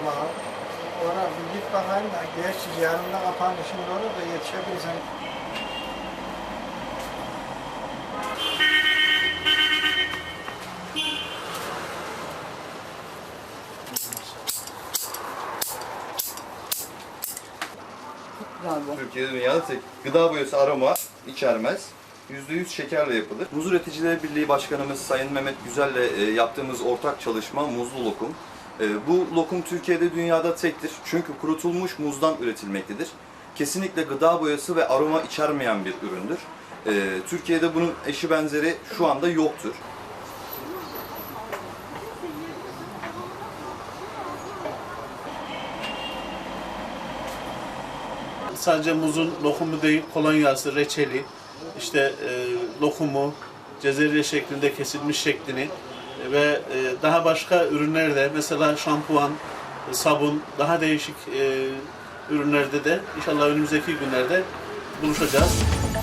Ama ona bir git bakayım da gerçi yarın da şimdi orada da yetişebilirsen. Türkiye'de dünyada tek gıda boyası aroma içermez. %100 şekerle yapılır. Muz Üreticileri Birliği Başkanımız Sayın Mehmet Güzel'le e, yaptığımız ortak çalışma muzlu lokum. E, bu lokum Türkiye'de dünyada tektir. Çünkü kurutulmuş muzdan üretilmektedir. Kesinlikle gıda boyası ve aroma içermeyen bir üründür. E, Türkiye'de bunun eşi benzeri şu anda yoktur. Sadece muzun lokumu değil, kolonyası, reçeli, işte e, lokumu, cezerye şeklinde kesilmiş şeklini ve e, daha başka ürünler de mesela şampuan, e, sabun, daha değişik e, ürünlerde de inşallah önümüzdeki günlerde buluşacağız.